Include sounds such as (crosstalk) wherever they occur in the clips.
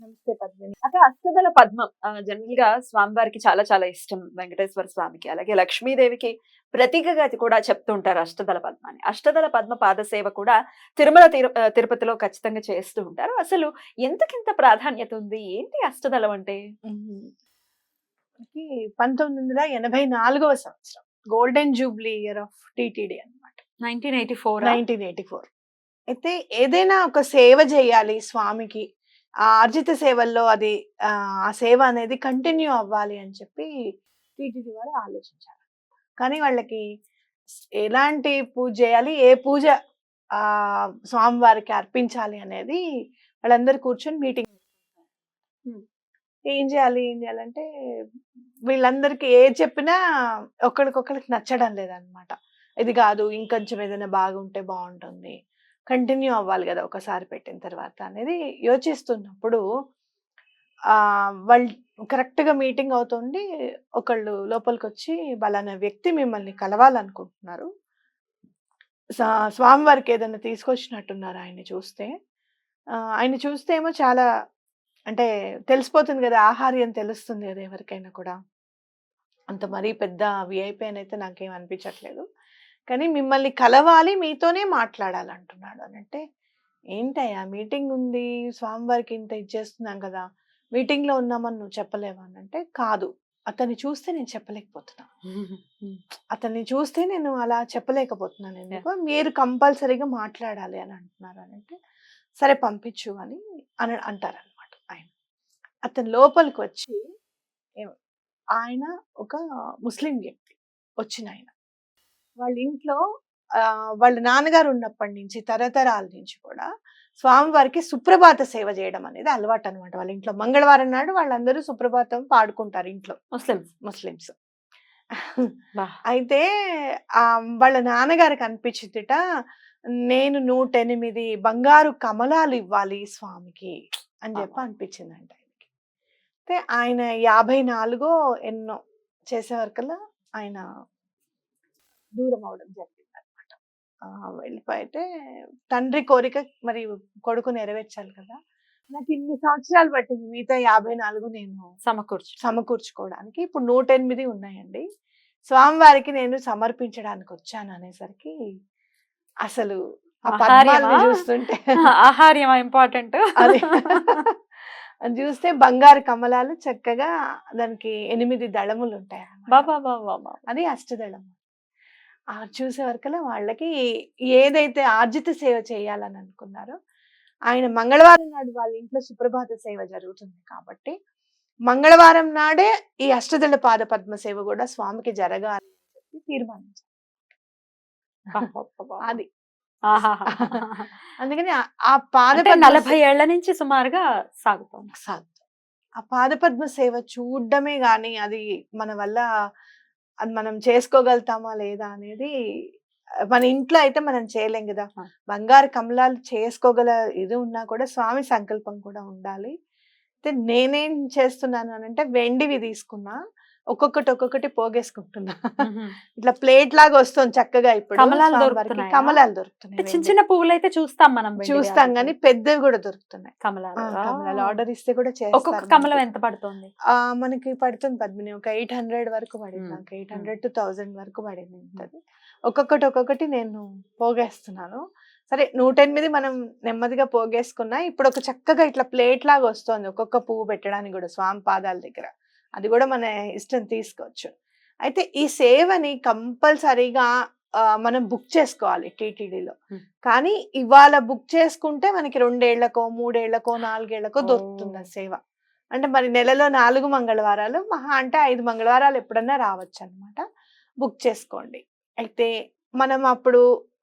నమస్తే పద్మిని. అక్క అష్టదళ పద్మం జనరల్గా స్వామివారికి చాలా చాలా ఇష్టం వెంకటేశ్వర స్వామికి. అలాగే లక్ష్మీదేవికి ప్రతీకగా కూడా చెప్తూ ఉంటారు అష్టదళ పద్మాన్ని. అష్టదళ పద్మ పాద సేవ కూడా తిరుమల తిరుపతిలో ఖచ్చితంగా చేస్తూ ఉంటారు. అసలు ఎంతకింత ప్రాధాన్యత ఉంది? ఏంటి అష్టదళం అంటే? పంతొమ్మిది వందల ఎనభై నాలుగవ సంవత్సరం. Golden jubilee year of TTD అనమాట nineteen eighty four? Nineteen eighty four. అయితే ఏదైనా ఒక సేవ చేయాలి స్వామికి ఆ ఆర్జిత సేవల్లో అది ఆ సేవ అనేది కంటిన్యూ అవ్వాలి అని చెప్పి టీటీడీ వారు ఆలోచించారు. కానీ వాళ్ళకి ఎలాంటి పూజ చేయాలి ఏ పూజ ఆ స్వామివారికి అర్పించాలి అనేది వాళ్ళందరూ కూర్చొని మీటింగ్ ఏం చేయాలి ఏం చేయాలంటే వీళ్ళందరికీ ఏ చెప్పినా ఒకరికొకరికి నచ్చడం లేదనమాట. ఇది కాదు ఇంకొంచెం ఏదైనా బాగుంటే బాగుంటుంది కంటిన్యూ అవ్వాలి కదా ఒకసారి పెట్టిన తర్వాత అనేది యోచిస్తున్నప్పుడు వాళ్ళ వాళ్ళు కరెక్ట్గా మీటింగ్ అవుతుంది ఒకళ్ళు లోపలికి వచ్చి వాళ్ళన్న వ్యక్తి మిమ్మల్ని కలవాలనుకుంటున్నారు. స్వామివారికి ఏదైనా తీసుకొచ్చినట్టున్నారు ఆయన్ని చూస్తే. ఆయన చూస్తే ఏమో చాలా అంటే తెలిసిపోతుంది కదా ఆహార్యం తెలుస్తుంది కదా ఎవరికైనా కూడా. అంత మరీ పెద్ద విఐపి అని అయితే నాకేం అనిపించట్లేదు. కానీ మిమ్మల్ని కలవాలి మీతోనే మాట్లాడాలి అంటున్నాడు అని. అంటే ఏంటయ్యా మీటింగ్ ఉంది స్వామివారికి ఇంత ఇచ్చేస్తున్నాం కదా మీటింగ్లో ఉన్నామని నువ్వు చెప్పలేవా అని అంటే కాదు. అతన్ని చూస్తే నేను చెప్పలేకపోతున్నా. అతన్ని చూస్తే నేను అలా చెప్పలేకపోతున్నాను ఎందుకు మీరు కంపల్సరీగా మాట్లాడాలి అని అంటున్నారు అని అంటే సరే పంపించు అని అని అంటారు అనమాట ఆయన. అతను లోపలికి వచ్చి ఆయన ఒక ముస్లిం వ్యక్తి వచ్చిన ఆయన. వాళ్ళ ఇంట్లో వాళ్ళ నాన్నగారు ఉన్నప్పటి నుంచి తరతరాల నుంచి కూడా స్వామివారికి సుప్రభాత సేవ చేయడం అనేది అలవాటు అనమాట వాళ్ళ ఇంట్లో మంగళవారం నాడు వాళ్ళందరూ సుప్రభాతం పాడుకుంటారు ఇంట్లో. Muslim Muslims. అయితే ఆ వాళ్ళ నాన్నగారికి అనిపించిందిట నేను నూట ఎనిమిది బంగారు కమలాలు ఇవ్వాలి స్వామికి అని చెప్పి. అనిపించిందంట ఆయనకి. అయితే ఆయన యాభై నాలుగో ఎన్నో చేసే వరకల్లా ఆయన దూరం అవడం జరిగింది అనమాట వెళ్ళిపోయితే తండ్రి కోరిక మరి కొడుకు నెరవేర్చాలి కదా! నాకు ఇన్ని సంవత్సరాలు పట్టింది. మిగతా యాభై నాలుగు నేను సమకూర్చు సమకూర్చుకోవడానికి. ఇప్పుడు నూట ఎనిమిది ఉన్నాయండి. స్వామివారికి నేను సమర్పించడానికి వచ్చాను అనేసరికి అసలు? చూస్తుంటే (laughs) ఆహార్యం ఇంపార్టెంట్. అది. చూస్తే బంగారు కమలాలు చక్కగా దానికి ఎనిమిది దళములు ఉంటాయి. బాబా బాబా అది అష్టదళం చూసే వరకల్లా వాళ్ళకి ఏదైతే ఆర్జిత సేవ చేయాలని అనుకున్నారో ఆయన మంగళవారం నాడు వాళ్ళ ఇంట్లో సుప్రభాత సేవ జరుగుతుంది కాబట్టి మంగళవారం నాడే ఈ అష్టదళ పాద పద్మ సేవ కూడా స్వామికి జరగాలి అని చెప్పి తీర్మానించారు. అది. అందుకని ఆ- పాద నలభై ఏళ్ళ నుంచి సుమారుగా సాగుతోంది. సాధు ఆ పాదపద్మ సేవ చూడడమే గాని అది మన వల్ల అది మనం చేసుకోగలుగుతామా లేదా అనేది మన ఇంట్లో అయితే మనం చేయలేం కదా. బంగారు కమలాలు చేసుకోగల ఇది ఉన్నా కూడా స్వామి సంకల్పం కూడా ఉండాలి. అయితే నేనేం చేస్తున్నాను అని అంటే వెండివి తీసుకున్నా. ఒక్కొక్కటి ఒక్కొక్కటి పోగేసుకుంటున్నా. ఇట్లా ప్లేట్ లాగా వస్తుంది చక్కగా ఇప్పుడు కమలాలు దొరుకుతున్నాయా? కమలాలు దొరుకుతున్నాయి చిన్న. చిన్న పువ్వులు అయితే చూస్తాం మనం చూస్తాం. కానీ పెద్దవి కూడా దొరుకుతున్నాయి. కమలాలు. ఆర్డర్ ఇస్తే కూడా ఒక్కొక్క కమలం. ఎంత పడుతుంది? ఆ మనకి పడుతుంది పద్మిని. ఒక ఎయిట్ హండ్రెడ్ వరకు పడింది. నాకు. ఎయిట్ హండ్రెడ్ టు థౌజండ్ వరకు పడింది ఉంటది ఒక్కొక్కటి ఒక్కొక్కటి నేను పోగేస్తున్నాను. సరే నూట ఎనిమిది మనం నెమ్మదిగా పోగేసుకున్నా ఇప్పుడు ఒక చక్కగా ఇట్లా ప్లేట్ లాగా వస్తుంది. ఒక్కొక్క పువ్వు పెట్టడానికి కూడా స్వామి పాదాల దగ్గర. అది కూడా మన ఇష్టం తీసుకోవచ్చు. అయితే ఈ సేవని కంపల్సరీగా మనం బుక్ చేసుకోవాలి టీటీడీలో. కానీ ఇవాళ బుక్ చేసుకుంటే మనకి రెండేళ్ళకో మూడేళ్ళకో నాలుగేళ్ళకో. దొరుకుతుంది ఆ సేవ. అంటే మరి నెలలో నాలుగు మంగళవారాలు మహా అంటే ఐదు మంగళవారాలు ఎప్పుడన్నా రావచ్చు అనమాట బుక్ చేసుకోండి. అయితే మనం అప్పుడు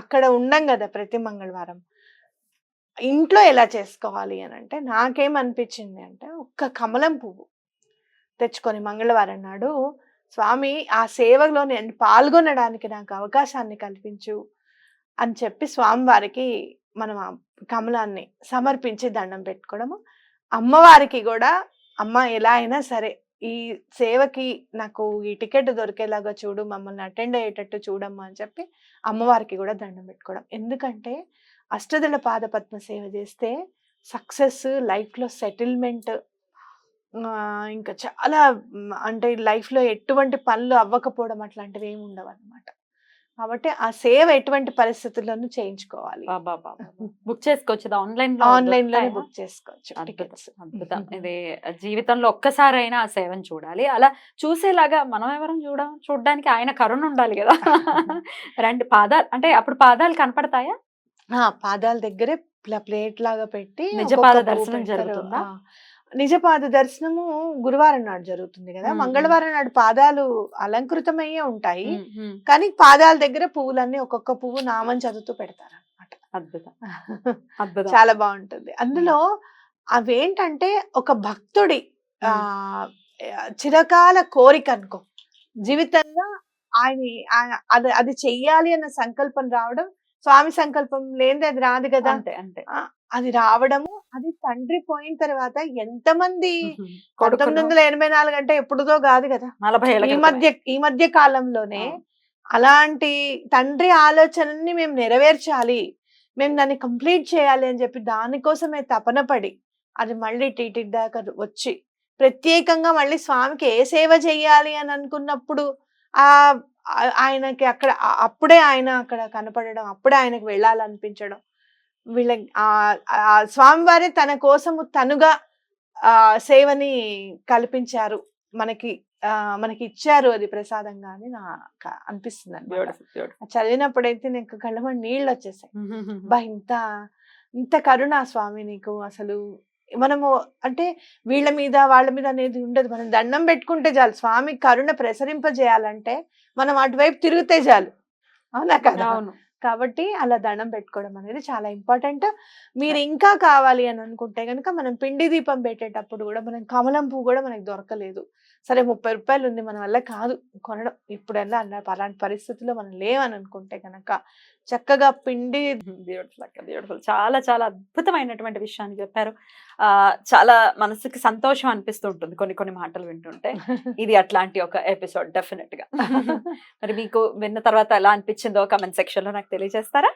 అక్కడ ఉండం కదా ప్రతి మంగళవారం. ఇంట్లో ఎలా చేసుకోవాలి అని అంటే నాకేమనిపించింది అంటే ఒక్క కమలం పువ్వు. తెచ్చుకొని మంగళవారం నాడు స్వామి ఆ సేవలో నేను పాల్గొనడానికి నాకు అవకాశాన్ని కల్పించు అని చెప్పి స్వామివారికి మనం ఆ కమలాన్ని సమర్పించి దండం పెట్టుకోవడము. అమ్మవారికి కూడా అమ్మ ఎలా అయినా సరే ఈ సేవకి నాకు ఈ టికెట్ దొరికేలాగా చూడు మమ్మల్ని అటెండ్ అయ్యేటట్టు చూడమ్మా అని చెప్పి అమ్మవారికి కూడా దండం పెట్టుకోవడం. ఎందుకంటే అష్టదళ పాదపద్మ సేవ చేస్తే సక్సెస్ లైఫ్లో సెటిల్మెంట్ ఇంకా చాలా అంటే లైఫ్లో ఎటువంటి పనులు అవ్వకపోవడం అట్లాంటివి ఏమి ఉండవు అనమాట కాబట్టి ఆ సేవ ఎటువంటి పరిస్థితుల్లోనూ చేయించుకోవాలి. బుక్ చేసుకోవచ్చు. ఆన్లైన్ ఆన్లైన్లోనే బుక్ చేసుకోవచ్చు అద్భుతం టికెట్స్. అద్భుతం. (laughs) ఇది జీవితంలో ఒక్కసారైనా ఆ సేవను చూడాలి. అలా చూసేలాగా మనం ఎవరం చూడ చూడడానికి ఆయన కరుణ ఉండాలి కదా. (laughs) రండి పాదాలు అంటే అప్పుడు పాదాలు కనపడతాయా? ఆ, పాదాల దగ్గరే ప్లేట్ లాగా పెట్టి నిజ ఒక్కొక్క పాద పువ్వు దర్శనం. జరుగుతుందా? ఆ, నిజ పాద దర్శనము గురువారం నాడు జరుగుతుంది కదా. మంగళవారం నాడు పాదాలు అలంకృతమయ్యే ఉంటాయి. కానీ పాదాల దగ్గర పువ్వులన్నీ ఒక్కొక్క పువ్వు నామం చదువుతూ పెడతారు అనమాట అద్భుతం. (laughs) అద్భుతం. చాలా బాగుంటుంది. అందులో అవేంటంటే ఒక భక్తుడి ఆ చిరకాల కోరిక అనుకో. జీవితంలో ఆయన ఆయన- అది అది చెయ్యాలి అన్న సంకల్పం రావడం స్వామి సంకల్పం లేనిది అది రాదు కదా. అంతే అంతే. అది రావడము అది తండ్రి పోయిన తర్వాత ఎంతమంది. పంతొమ్మిది వందల ఎనభై నాలుగు అంటే ఎప్పుడుదో కాదు కదా నలభై ఈ. మధ్య ఈ మధ్య కాలంలోనే. అలాంటి తండ్రి ఆలోచనని మేము నెరవేర్చాలి మేము దాన్ని కంప్లీట్ చేయాలి అని చెప్పి దానికోసమే తపన పడి అది మళ్ళీ టీటీ దాకా వచ్చి ప్రత్యేకంగా మళ్ళీ స్వామికి ఏ సేవ చేయాలి అని అనుకున్నప్పుడు ఆ ఆయనకి అక్కడ అప్పుడే ఆయన అక్కడ కనపడడం అప్పుడే ఆయనకు వెళ్ళాలనిపించడం వీళ్ళ స్వామివారే తన కోసము తనుగా ఆ సేవని కల్పించారు. మనకి ఆ మనకి ఇచ్చారు అది ప్రసాదంగా అని నాకు అనిపిస్తుంది. అది చదివినప్పుడైతే నాకు కళ్ళమ నీళ్ళు వచ్చేసాయి. (laughs) బా ఇంత ఇంత కరుణ స్వామి నీకు అసలు. మనము అంటే వీళ్ళ మీద వాళ్ళ మీద అనేది ఉండదు. మనం దండం పెట్టుకుంటే చాలు. స్వామి కరుణ ప్రసరింపజేయాలంటే మనం అటువైపు తిరిగితే చాలు. అవునా కదా? అవును. కాబట్టి అలా దండం పెట్టుకోవడం అనేది చాలా ఇంపార్టెంట్. మీరు ఇంకా కావాలి అని అనుకుంటే కనుక మనం పిండి దీపం పెట్టేటప్పుడు కూడా మనం కమలం పువ్వు కూడా మనకి దొరకలేదు. సరే ముప్పై రూపాయలు ఉంది మన వల్ల కాదు కొనడం. ఇప్పుడల్లా అలా అలాంటి పరిస్థితుల్లో మనం లేవని అనుకుంటే కనుక చక్కగా పిండి బ్యూటిఫుల్ అక్క బ్యూటిఫుల్ చాలా చాలా అద్భుతమైనటువంటి విషయాన్ని చెప్పారు. ఆ చాలా మనసుకి సంతోషం అనిపిస్తూ ఉంటుంది కొన్ని కొన్ని మాటలు వింటుంటే. (laughs) ఇది అట్లాంటి ఒక ఎపిసోడ్ డెఫినెట్గా (laughs) (laughs) మరి మీకు విన్న తర్వాత ఎలా అనిపించిందో కమెంట్ సెక్షన్లో నాకు తెలియజేస్తారా?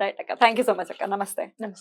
రైట్ అక్క. థ్యాంక్ యూ సో మచ్ అక్క. నమస్తే. నమస్తే.